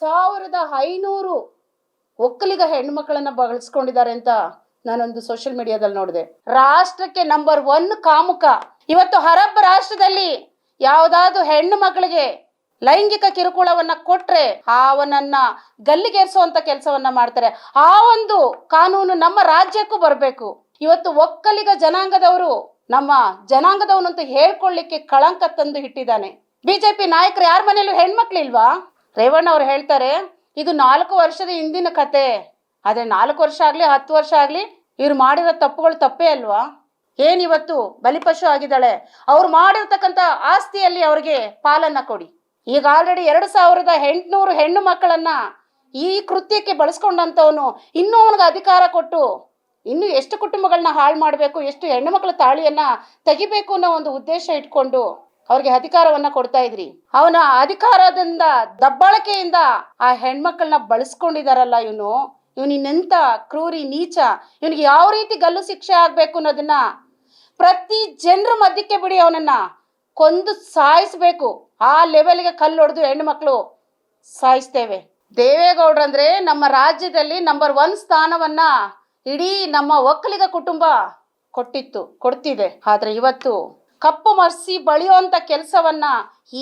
ಸಾವಿರದ ಐನೂರು ಒಕ್ಕಲಿಗ ಹೆಣ್ಮಕ್ಳನ್ನ ಬಳಸ್ಕೊಂಡಿದ್ದಾರೆ ಅಂತ ನಾನೊಂದು ಸೋಷಿಯಲ್ ಮೀಡಿಯಾದಲ್ಲಿ ನೋಡಿದೆ. ರಾಷ್ಟ್ರಕ್ಕೆ ನಂಬರ್ ಒನ್ ಕಾಮುಕ. ಇವತ್ತು ಹರಬ್ ರಾಷ್ಟ್ರದಲ್ಲಿ ಯಾವುದಾದ್ರು ಹೆಣ್ಣು ಮಕ್ಕಳಿಗೆ ಲೈಂಗಿಕ ಕಿರುಕುಳವನ್ನ ಕೊಟ್ರೆ ಅವನನ್ನ ಗಲ್ಲಿಗೇರಿಸುವಂತ ಕೆಲಸವನ್ನ ಮಾಡ್ತಾರೆ. ಆ ಒಂದು ಕಾನೂನು ನಮ್ಮ ರಾಜ್ಯಕ್ಕೂ ಬರಬೇಕು. ಇವತ್ತು ಒಕ್ಕಲಿಗ ಜನಾಂಗದವರು ನಮ್ಮ ಜನಾಂಗದವನು ಅಂತ ಹೇಳ್ಕೊಳ್ಳಿಕ್ಕೆ ಕಳಂಕ ತಂದು ಇಟ್ಟಿದ್ದಾನೆ. ಬಿಜೆಪಿ ನಾಯಕರು ಯಾರ ಮನೇಲೂ ಹೆಣ್ಮಕ್ಳಿಲ್ವಾ? ರೇವಣ್ಣ ಅವ್ರು ಹೇಳ್ತಾರೆ, ಇದು ನಾಲ್ಕು ವರ್ಷದ ಹಿಂದಿನ ಕತೆ. ಆದರೆ ನಾಲ್ಕು ವರ್ಷ ಆಗಲಿ, ಹತ್ತು ವರ್ಷ ಆಗಲಿ ಇವ್ರು ಮಾಡಿರೋ ತಪ್ಪುಗಳು ತಪ್ಪೇ ಅಲ್ವಾ? ಏನಿವತ್ತು ಬಲಿಪಶು ಆಗಿದ್ದಾಳೆ? ಅವ್ರು ಮಾಡಿರ್ತಕ್ಕಂಥ ಆಸ್ತಿಯಲ್ಲಿ ಅವ್ರಿಗೆ ಪಾಲನ್ನ ಕೊಡಿ. ಈಗ ಆಲ್ರೆಡಿ ಎರಡು ಸಾವಿರದ ಎಂಟುನೂರು ಹೆಣ್ಣು ಮಕ್ಕಳನ್ನ ಈ ಕೃತ್ಯಕ್ಕೆ ಬಳಸ್ಕೊಂಡಂತವನು ಇನ್ನೂ ಅವನಿಗೆ ಅಧಿಕಾರ ಕೊಟ್ಟು ಇನ್ನು ಎಷ್ಟು ಕುಟುಂಬಗಳನ್ನ ಹಾಳು ಮಾಡಬೇಕು, ಎಷ್ಟು ಹೆಣ್ಣು ಮಕ್ಕಳ ತಾಳಿಯನ್ನ ತೆಗಿಬೇಕು ಅನ್ನೋ ಒಂದು ಉದ್ದೇಶ ಇಟ್ಕೊಂಡು ಅವ್ರಿಗೆ ಅಧಿಕಾರವನ್ನ ಕೊಡ್ತಾ ಇದ್ರಿ. ಅವನ ಅಧಿಕಾರದಿಂದ, ದಬ್ಬಾಳಕೆಯಿಂದ ಆ ಹೆಣ್ಮಕ್ಳನ್ನ ಬಳಸ್ಕೊಂಡಿದಾರಲ್ಲ ಇವನು. ಇವನು ಇನ್ನೆಂತ ಕ್ರೂರಿ, ನೀಚ, ಇವನಿಗೆ ಯಾವ ರೀತಿ ಗಲ್ಲು ಶಿಕ್ಷೆ ಆಗ್ಬೇಕು ಅನ್ನೋದನ್ನ ಪ್ರತಿ ಜನರ ಮಧ್ಯಕ್ಕೆ ಬಿಡಿ ಅವನನ್ನ. ಕೊಂದು ಸಾಯಿಸ್ಬೇಕು. ಆ ಲೆವೆಲ್ಗೆ ಕಲ್ಲು ಹೊಡೆದು ಹೆಣ್ಣು ಮಕ್ಕಳು ಸಾಯಿಸ್ತೇವೆ ದೇವೇಗೌಡ್ರಂದ್ರೆ ನಮ್ಮ ರಾಜ್ಯದಲ್ಲಿ ನಂಬರ್ ಒನ್ ಸ್ಥಾನವನ್ನ ಇಡೀ ನಮ್ಮ ಒಕ್ಕಲಿಗ ಕುಟುಂಬ ಕೊಟ್ಟಿತ್ತು, ಕೊಡ್ತಿದೆ. ಆದ್ರೆ ಇವತ್ತು ಕಪ್ಪು ಮರ್ಸಿ ಬಳಿಯುವಂಥ ಕೆಲಸವನ್ನ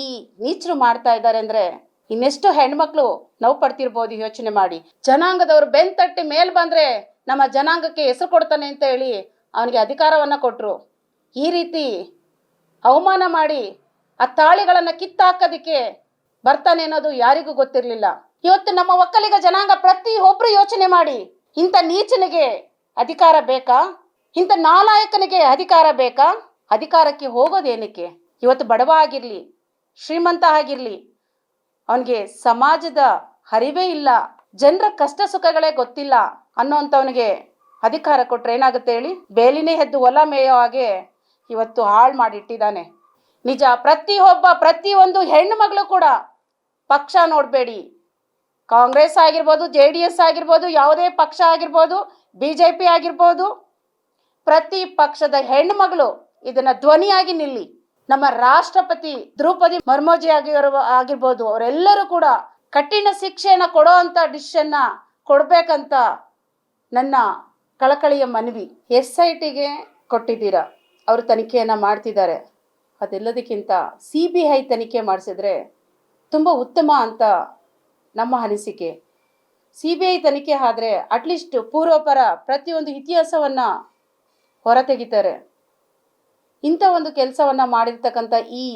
ಈ ನೀಚರು ಮಾಡ್ತಾ ಇದ್ದಾರೆ ಅಂದರೆ ಇನ್ನೆಷ್ಟು ಹೆಣ್ಮಕ್ಳು ನೋವು ಪಡ್ತಿರ್ಬೋದು ಯೋಚನೆ ಮಾಡಿ. ಜನಾಂಗದವರು ಬೆನ್ ತಟ್ಟಿ ಮೇಲ್ ಬಂದರೆ ನಮ್ಮ ಜನಾಂಗಕ್ಕೆ ಹೆಸರು ಕೊಡ್ತಾನೆ ಅಂತ ಹೇಳಿ ಅವನಿಗೆ ಅಧಿಕಾರವನ್ನು ಕೊಟ್ಟರು ಈ ರೀತಿ ಅವಮಾನ ಮಾಡಿ ಆ ತಾಳಿಗಳನ್ನು ಕಿತ್ತಾಕೋದಕ್ಕೆ ಬರ್ತಾನೆ ಅನ್ನೋದು ಯಾರಿಗೂ ಗೊತ್ತಿರಲಿಲ್ಲ. ಇವತ್ತು ನಮ್ಮ ಒಕ್ಕಲಿಗ ಜನಾಂಗ ಪ್ರತಿ ಒಬ್ಬರು ಯೋಚನೆ ಮಾಡಿ, ಇಂಥ ನೀಚನಿಗೆ ಅಧಿಕಾರ ಬೇಕಾ? ಇಂಥ ನಾಲಾಯಕನಿಗೆ ಅಧಿಕಾರ ಬೇಕಾ? ಅಧಿಕಾರಕ್ಕೆ ಹೋಗೋದೇನಕ್ಕೆ? ಇವತ್ತು ಬಡವ ಆಗಿರಲಿ ಶ್ರೀಮಂತ ಆಗಿರಲಿ, ಅವನಿಗೆ ಸಮಾಜದ ಹರಿವೇ ಇಲ್ಲ, ಜನರ ಕಷ್ಟ ಸುಖಗಳೇ ಗೊತ್ತಿಲ್ಲ ಅನ್ನೋಂಥವನಿಗೆ ಅಧಿಕಾರ ಕೊಟ್ಟರೆ ಏನಾಗುತ್ತೆ ಹೇಳಿ? ಬೇಲಿನೇ ಹೆದ್ದು ಹೊಲ ಮೇಯೋ ಹಾಗೆ ಇವತ್ತು ಹಾಳು ಮಾಡಿಟ್ಟಿದ್ದಾನೆ. ನಿಜ, ಪ್ರತಿಯೊಬ್ಬ, ಪ್ರತಿಯೊಂದು ಹೆಣ್ಣು ಮಗಳು ಕೂಡ ಪಕ್ಷ ನೋಡಬೇಡಿ. ಕಾಂಗ್ರೆಸ್ ಆಗಿರ್ಬೋದು, ಜೆ ಡಿ ಎಸ್ ಆಗಿರ್ಬೋದು, ಯಾವುದೇ ಪಕ್ಷ ಆಗಿರ್ಬೋದು, ಬಿ ಜೆ ಪಿ ಆಗಿರ್ಬೋದು, ಪ್ರತಿ ಪಕ್ಷದ ಹೆಣ್ಮಗಳು ಇದನ್ನ ಧ್ವನಿಯಾಗಿ ನಿಲ್ಲಿ. ನಮ್ಮ ರಾಷ್ಟ್ರಪತಿ ದ್ರೌಪದಿ ಮರ್ಮೋಜಿ ಆಗಿರುವ ಆಗಿರ್ಬೋದು, ಅವರೆಲ್ಲರೂ ಕೂಡ ಕಠಿಣ ಶಿಕ್ಷೆಯನ್ನ ಕೊಡೋ ಅಂತ ಡಿಸಿಷನ್ನ ಕೊಡ್ಬೇಕಂತ ನನ್ನ ಕಳಕಳಿಯ ಮನವಿ. ಎಸ್ ಐ ಟಿಗೆ ಕೊಟ್ಟಿದ್ದೀರಾ? ಅವರು ತನಿಖೆಯನ್ನು ಮಾಡ್ತಿದ್ದಾರೆ. ಅದೆಲ್ಲದಕ್ಕಿಂತ ಸಿ ಬಿ ಐ ತನಿಖೆ ಮಾಡಿಸಿದ್ರೆ ತುಂಬ ಉತ್ತಮ ಅಂತ ನಮ್ಮ ಅನಿಸಿಕೆ. ಸಿ ಬಿ ಐ ತನಿಖೆ ಆದರೆ ಅಟ್ಲೀಸ್ಟ್ ಪೂರ್ವಪರ ಪ್ರತಿಯೊಂದು ಇತಿಹಾಸವನ್ನು ಹೊರತೆಗಿತಾರೆ. ಇಂಥ ಒಂದು ಕೆಲಸವನ್ನು ಮಾಡಿರ್ತಕ್ಕಂಥ ಈ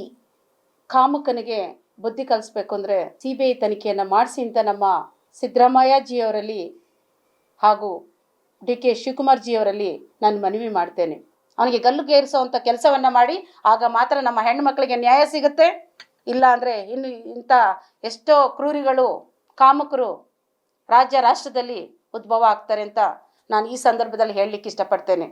ಕಾಮಕನಿಗೆ ಬುದ್ಧಿ ಕಲಿಸ್ಬೇಕು ಅಂದರೆ ಸಿ ಬಿ ಐ ತನಿಖೆಯನ್ನು ಮಾಡಿಸಿ ಅಂತ ನಮ್ಮ ಸಿದ್ದರಾಮಯ್ಯ ಜಿಯವರಲ್ಲಿ ಹಾಗೂ ಡಿ ಕೆ ಶಿವಕುಮಾರ್ ಜಿಯವರಲ್ಲಿ ನಾನು ಮನವಿ ಮಾಡ್ತೇನೆ. ಅವನಿಗೆ ಗಲ್ಲುಗೇರಿಸುವಂಥ ಕೆಲಸವನ್ನು ಮಾಡಿ, ಆಗ ಮಾತ್ರ ನಮ್ಮ ಹೆಣ್ಮಕ್ಳಿಗೆ ನ್ಯಾಯ ಸಿಗುತ್ತೆ. ಇಲ್ಲ ಅಂದರೆ ಇನ್ನು ಇಂಥ ಎಷ್ಟೋ ಕ್ರೂರಿಗಳು, ಕಾಮಕರು ರಾಜ್ಯ, ರಾಷ್ಟ್ರದಲ್ಲಿ ಉದ್ಭವ ಆಗ್ತಾರೆ ಅಂತ ನಾನು ಈ ಸಂದರ್ಭದಲ್ಲಿ ಹೇಳಲಿಕ್ಕೆ ಇಷ್ಟಪಡ್ತೇನೆ.